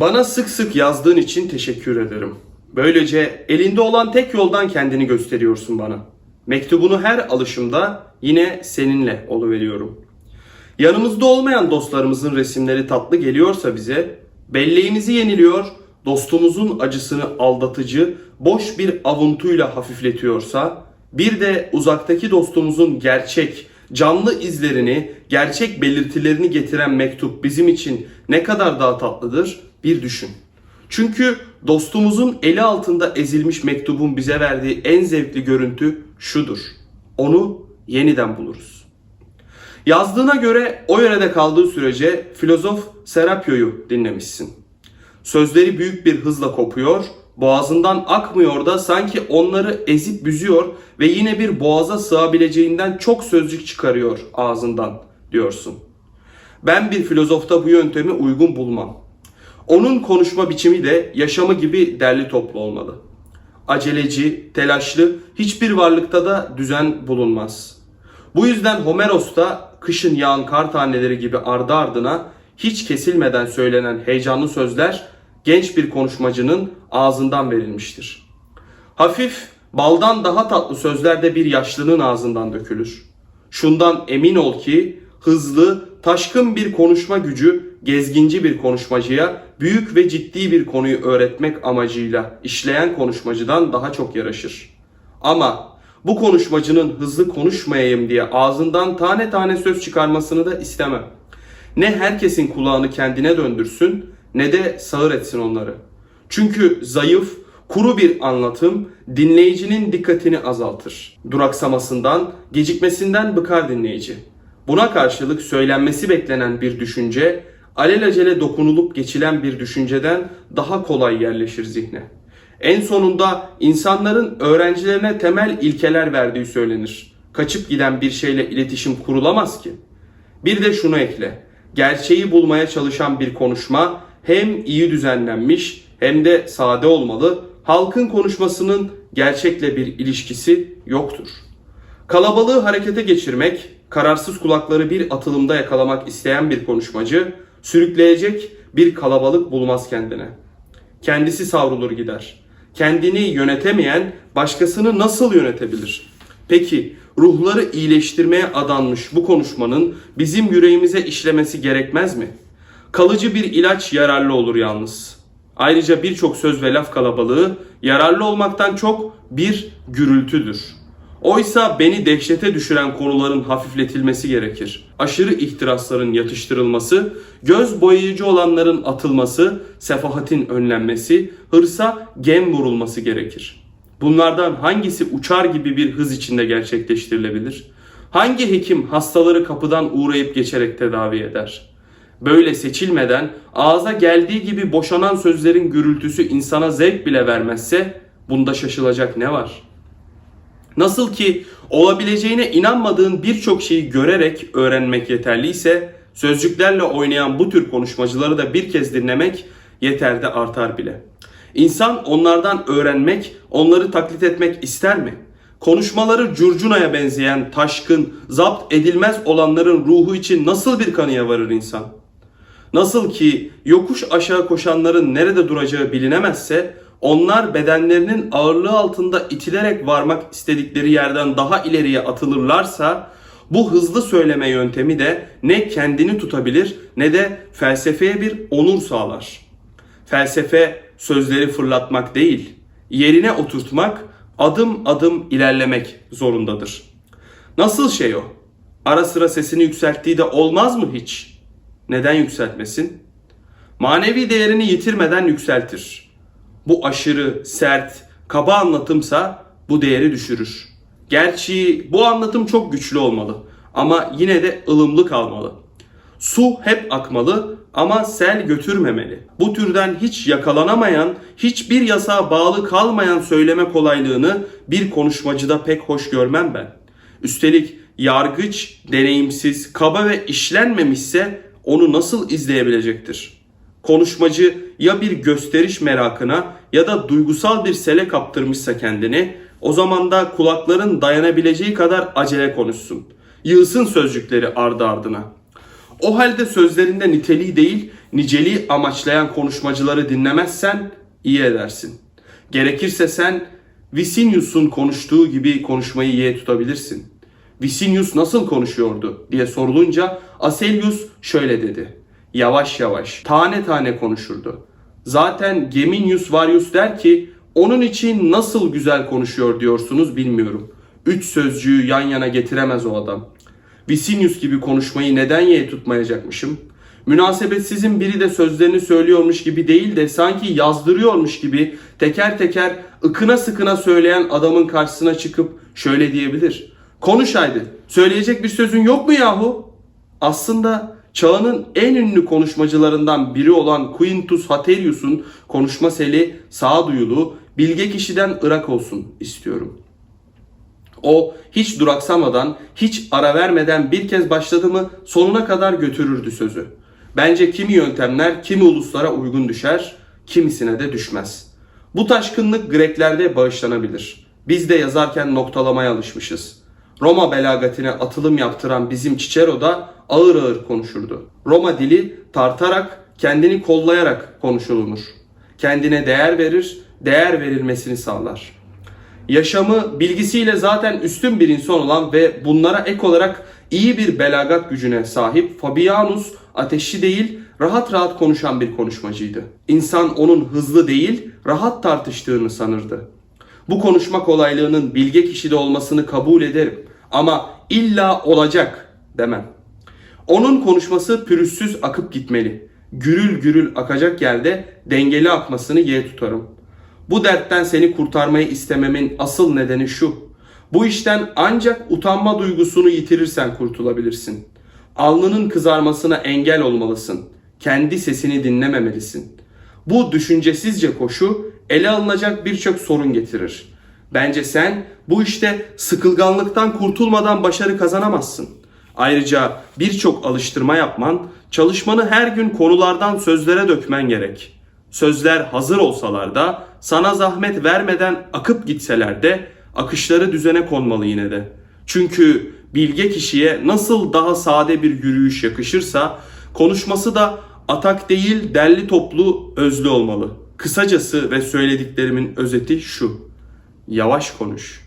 Bana sık sık yazdığın için teşekkür ederim. Böylece elinde olan tek yoldan kendini gösteriyorsun bana. Mektubunu her alışımda yine seninle oluveriyorum. Yanımızda olmayan dostlarımızın resimleri tatlı geliyorsa bize, belleğimizi yeniliyor, dostumuzun acısını aldatıcı, boş bir avuntuyla hafifletiyorsa, bir de uzaktaki dostumuzun gerçek, canlı izlerini, gerçek belirtilerini getiren mektup bizim için ne kadar daha tatlıdır bir düşün. Çünkü dostumuzun eli altında ezilmiş mektubun bize verdiği en zevkli görüntü şudur. Onu yeniden buluruz. Yazdığına göre o yörede kaldığı sürece filozof Serapio'yu dinlemişsin. Sözleri büyük bir hızla kopuyor, boğazından akmıyor da sanki onları ezip büzüyor ve yine bir boğaza sığabileceğinden çok sözcük çıkarıyor ağzından diyorsun. Ben bir filozofta bu yöntemi uygun bulmam. Onun konuşma biçimi de yaşamı gibi derli toplu olmalı. Aceleci, telaşlı, hiçbir varlıkta da düzen bulunmaz. Bu yüzden Homeros da kışın yağan kar taneleri gibi ardı ardına hiç kesilmeden söylenen heyecanlı sözler genç bir konuşmacının ağzından verilmiştir. Hafif, baldan daha tatlı sözler de bir yaşlının ağzından dökülür. Şundan emin ol ki hızlı, taşkın bir konuşma gücü gezginci bir konuşmacıya büyük ve ciddi bir konuyu öğretmek amacıyla işleyen konuşmacıdan daha çok yaraşır. Ama bu konuşmacının hızlı konuşmayayım diye ağzından tane tane söz çıkarmasını da istemem. Ne herkesin kulağını kendine döndürsün ne de sağır etsin onları. Çünkü zayıf, kuru bir anlatım dinleyicinin dikkatini azaltır. Duraksamasından, gecikmesinden bıkar dinleyici. Buna karşılık söylenmesi beklenen bir düşünce, alelacele dokunulup geçilen bir düşünceden daha kolay yerleşir zihne. En sonunda insanların öğrencilerine temel ilkeler verdiği söylenir. Kaçıp giden bir şeyle iletişim kurulamaz ki. Bir de şunu ekle. Gerçeği bulmaya çalışan bir konuşma hem iyi düzenlenmiş hem de sade olmalı. Halkın konuşmasının gerçekle bir ilişkisi yoktur. Kalabalığı harekete geçirmek, kararsız kulakları bir atılımda yakalamak isteyen bir konuşmacı, sürükleyecek bir kalabalık bulmaz kendine. Kendisi savrulur gider. Kendini yönetemeyen başkasını nasıl yönetebilir? Peki ruhları iyileştirmeye adanmış bu konuşmanın bizim yüreğimize işlemesi gerekmez mi? Kalıcı bir ilaç yararlı olur yalnız. Ayrıca birçok söz ve laf kalabalığı yararlı olmaktan çok bir gürültüdür. Oysa beni dehşete düşüren konuların hafifletilmesi gerekir. Aşırı ihtirasların yatıştırılması, göz boyayıcı olanların atılması, sefahatin önlenmesi, hırsa gem vurulması gerekir. Bunlardan hangisi uçar gibi bir hız içinde gerçekleştirilebilir? Hangi hekim hastaları kapıdan uğrayıp geçerek tedavi eder? Böyle seçilmeden ağza geldiği gibi boşanan sözlerin gürültüsü insana zevk bile vermezse bunda şaşılacak ne var?'' Nasıl ki olabileceğine inanmadığın birçok şeyi görerek öğrenmek yeterliyse, sözcüklerle oynayan bu tür konuşmacıları da bir kez dinlemek yeter de artar bile. İnsan onlardan öğrenmek, onları taklit etmek ister mi? Konuşmaları curcunaya benzeyen, taşkın, zapt edilmez olanların ruhu için nasıl bir kanıya varır insan? Nasıl ki yokuş aşağı koşanların nerede duracağı bilinemezse, onlar bedenlerinin ağırlığı altında itilerek varmak istedikleri yerden daha ileriye atılırlarsa bu hızlı söyleme yöntemi de ne kendini tutabilir ne de felsefeye bir onur sağlar. Felsefe sözleri fırlatmak değil, yerine oturtmak, adım adım ilerlemek zorundadır. Nasıl şey o? Ara sıra sesini yükselttiği de olmaz mı hiç? Neden yükseltmesin? Manevi değerini yitirmeden yükseltir. Bu aşırı, sert, kaba anlatımsa bu değeri düşürür. Gerçi bu anlatım çok güçlü olmalı ama yine de ılımlı kalmalı. Su hep akmalı ama sel götürmemeli. Bu türden hiç yakalanamayan, hiçbir yasağa bağlı kalmayan söyleme kolaylığını bir konuşmacıda pek hoş görmem ben. Üstelik yargıç, deneyimsiz, kaba ve işlenmemişse onu nasıl izleyebilecektir? Konuşmacı ya bir gösteriş merakına ya da duygusal bir sele kaptırmışsa kendini o zaman da kulakların dayanabileceği kadar acele konuşsun. Yığsın sözcükleri ardı ardına. O halde sözlerinde niteliği değil, niceliği amaçlayan konuşmacıları dinlemezsen iyi edersin. Gerekirse sen Vicinius'un konuştuğu gibi konuşmayı yeğe tutabilirsin. Vicinius nasıl konuşuyordu diye sorulunca Aselius şöyle dedi. Yavaş yavaş, tane tane konuşurdu. Zaten Geminius Varius der ki onun için nasıl güzel konuşuyor diyorsunuz bilmiyorum. Üç sözcüğü yan yana getiremez o adam. Vicinius gibi konuşmayı neden yeğe tutmayacakmışım? Münasebetsizin biri de sözlerini söylüyormuş gibi değil de sanki yazdırıyormuş gibi teker teker ıkına sıkına söyleyen adamın karşısına çıkıp şöyle diyebilir. Konuş haydi. Söyleyecek bir sözün yok mu yahu? Aslında çağının en ünlü konuşmacılarından biri olan Quintus Haterius'un konuşma seli sağduyulu, bilge kişiden ırak olsun istiyorum. O hiç duraksamadan, hiç ara vermeden bir kez başladı mı sonuna kadar götürürdü sözü. Bence kimi yöntemler kimi uluslara uygun düşer, kimisine de düşmez. Bu taşkınlık Greklerde bağışlanabilir. Biz de yazarken noktalamaya alışmışız. Roma belagatine atılım yaptıran bizim Cicero da ağır ağır konuşurdu. Roma dili tartarak, kendini kollayarak konuşulur. Kendine değer verir, değer verilmesini sağlar. Yaşamı bilgisiyle zaten üstün bir insan olan ve bunlara ek olarak iyi bir belagat gücüne sahip Fabianus ateşli değil, rahat rahat konuşan bir konuşmacıydı. İnsan onun hızlı değil, rahat tartıştığını sanırdı. Bu konuşma kolaylığının bilge kişide olmasını kabul ederim ama illa olacak demem. Onun konuşması pürüzsüz akıp gitmeli. Gürül gürül akacak yerde dengeli akmasını yeğe tutarım. Bu dertten seni kurtarmayı istememin asıl nedeni şu. Bu işten ancak utanma duygusunu yitirirsen kurtulabilirsin. Alnının kızarmasına engel olmalısın. Kendi sesini dinlememelisin. Bu düşüncesizce koşu ele alınacak birçok sorun getirir. Bence sen bu işte sıkılganlıktan kurtulmadan başarı kazanamazsın. Ayrıca birçok alıştırma yapman, çalışmanı her gün konulardan sözlere dökmen gerek. Sözler hazır olsalar da sana zahmet vermeden akıp gitseler de akışları düzene konmalı yine de. Çünkü bilge kişiye nasıl daha sade bir yürüyüş yakışırsa konuşması da atak değil derli toplu özlü olmalı. Kısacası ve söylediklerimin özeti şu. Yavaş konuş.